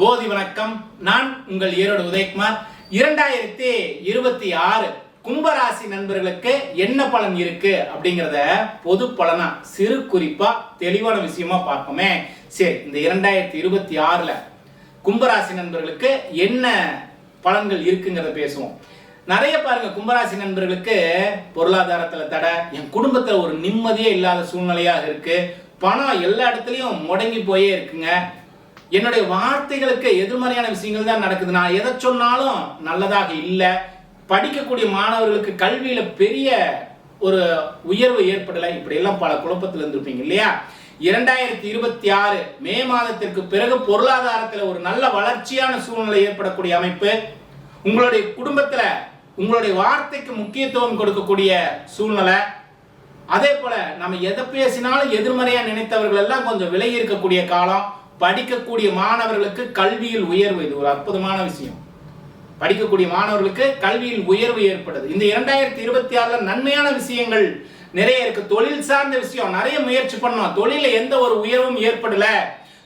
போதி வணக்கம். நான் உங்கள் ஈரோடு உதயகுமார். இரண்டாயிரத்தி இருபத்தி ஆறு கும்பராசி நண்பர்களுக்கு என்ன பலன் இருக்கு அப்படிங்கிறத பொது பலனா சிறு குறிப்பா தெளிவான விஷயமா பார்ப்போமே. சரி இந்த இரண்டாயிரத்தி இருபத்தி ஆறுல கும்பராசி நண்பர்களுக்கு என்ன பலன்கள் இருக்குங்கிறத பேசுவோம். நிறைய பாருங்க கும்பராசி நண்பர்களுக்கு பொருளாதாரத்துல தடை என் குடும்பத்துல ஒரு நிம்மதியே இல்லாத சூழ்நிலையாக இருக்கு. பணம் எல்லா இடத்துலயும் முடங்கி போயே இருக்குங்க. என்னுடைய வார்த்தைகளுக்கு எதிர்மறையான விஷயங்கள் தான் நடக்குது. நான் எதை சொன்னாலும் நல்லதாக இல்லை. படிக்கக்கூடிய மாணவர்களுக்கு கல்வியில பெரிய ஒரு உயர்வு ஏற்படலை. இப்படி எல்லாம் பல குழப்பத்தில் இருந்திருப்பீங்க இல்லையா? இரண்டாயிரத்தி இருபத்தி ஆறு மே மாதத்திற்கு பிறகு பொருளாதாரத்தில் ஒரு நல்ல வளர்ச்சியான சூழ்நிலை ஏற்படக்கூடிய அமைப்பு உங்களுடைய குடும்பத்தில் உங்களுடைய வார்த்தைக்கு முக்கியத்துவம் கொடுக்கக்கூடிய சூழ்நிலை. அதே போல நம்ம எதை பேசினாலும் எதிர்மறையா நினைத்தவர்கள் எல்லாம் கொஞ்சம் விலகி இருக்கக்கூடிய காலம். படிக்கக்கூடிய மாணவர்களுக்கு கல்வியில் உயர்வு. இது ஒரு அற்புதமான விஷயம். படிக்கக்கூடிய மாணவர்களுக்கு கல்வியில் உயர்வு ஏற்படுது. இந்த இரண்டாயிரத்தி இருபத்தி ஆறுல நன்மையான விஷயங்கள் நிறைய இருக்கு. தொழில் சார்ந்த விஷயம். நிறைய முயற்சி பண்ணோம். தொழில எந்த ஒரு உயர்வும் ஏற்படல.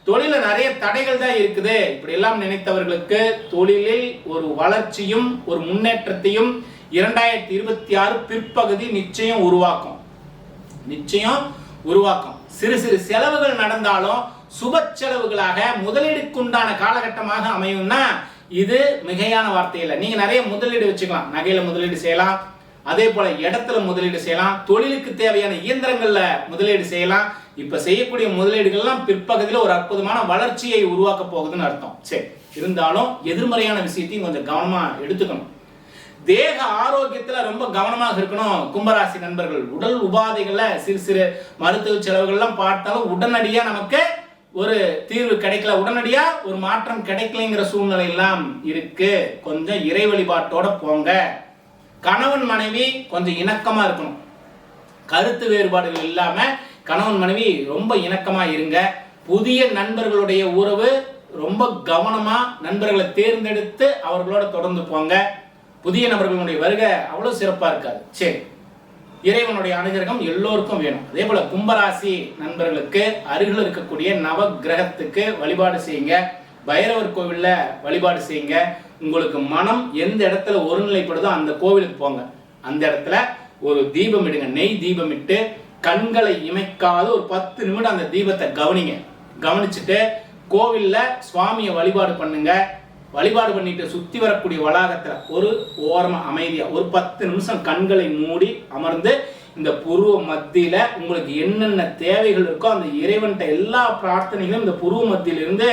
தொழில நிறைய தடைகள் தான் இருக்குது. இப்படி எல்லாம் நினைத்தவர்களுக்கு தொழிலில் ஒரு வளர்ச்சியும் ஒரு முன்னேற்றத்தையும் இரண்டாயிரத்தி இருபத்தி ஆறு பிற்பகுதி நிச்சயம் உருவாக்கும். நிச்சயம் உருவாக்கும். சிறு சிறு செலவுகள் நடந்தாலும் சுப செலவுகளாக முதலீடுக்குண்டான காலகட்டமாக அமையும்னா இது மிகையான வார்த்தை இல்லை நீங்க நிறைய முதலீடு வச்சுக்கலாம். நகையில முதலீடு செய்யலாம். அதே போல இடத்துல முதலீடு செய்யலாம். தொழிலுக்கு தேவையான இயந்திரங்கள்ல முதலீடு செய்யலாம். இப்ப செய்யக்கூடிய முதலீடுகள்லாம் பிற்பகுதியில் ஒரு அற்புதமான வளர்ச்சியை உருவாக்க போகுதுன்னு அர்த்தம். சரி. இருந்தாலும் எதிர்மறையான விஷயத்தையும் கொஞ்சம் கவனமா எடுத்துக்கணும். தேக ஆரோக்கியத்துல ரொம்ப கவனமாக இருக்கணும் கும்பராசி நண்பர்கள். உடல் உபாதைகள்ல சிறு சிறு மருத்துவ செலவுகள்லாம் பார்த்தாலும் உடனடியா நமக்கு ஒரு தீர்வு கிடைக்கல. உடனடியா ஒரு மாற்றம் கிடைக்கலைங்கிற சூழ்நிலை எல்லாம் இருக்கு. கொஞ்சம் இறை வழிபாட்டோட போங்க. கணவன் மனைவி கொஞ்சம் இணக்கமா இருக்கணும். கருத்து வேறுபாடுகள் இல்லாம கணவன் மனைவி ரொம்ப இணக்கமா இருங்க. புதிய நண்பர்களுடைய உறவு ரொம்ப கவனமா நண்பர்களை தேர்ந்தெடுத்து அவர்களோட தொடர்ந்து போங்க. புதிய நபர்களுடைய வருகை அவ்வளவு சிறப்பா இருக்காது. சரி. இறைவனுடைய அனுகிரகம் எல்லோருக்கும் வேணும். அதே போல கும்பராசி நண்பர்களுக்கு அருகில் இருக்கக்கூடிய நவ கிரகத்துக்கு வழிபாடு செய்யுங்க. பைரவர் கோவில்ல வழிபாடு செய்யுங்க. உங்களுக்கு மனம் எந்த இடத்துல ஒருநிலைப்படுதோ அந்த கோவிலுக்கு போங்க. அந்த இடத்துல ஒரு தீபம் இடுங்க. நெய் தீபம் இட்டு கண்களை இமைக்காத ஒரு பத்து நிமிடம் அந்த தீபத்தை கவனிங்க. கவனிச்சுட்டு கோவில்ல சுவாமியை வழிபாடு பண்ணுங்க. வழிபாடு பண்ணிட்டு சுத்தி வரக்கூடிய வளாகத்துல ஒரு ஓரமா அமைதியா ஒரு பத்து நிமிஷம் கண்களை மூடி அமர்ந்து இந்த புருவ மத்தியில உங்களுக்கு என்னென்ன தேவைகள் இருக்கோ அந்த இறைவன்கிட்ட எல்லா பிரார்த்தனைகளும் இந்த புருவ மத்தியிலிருந்து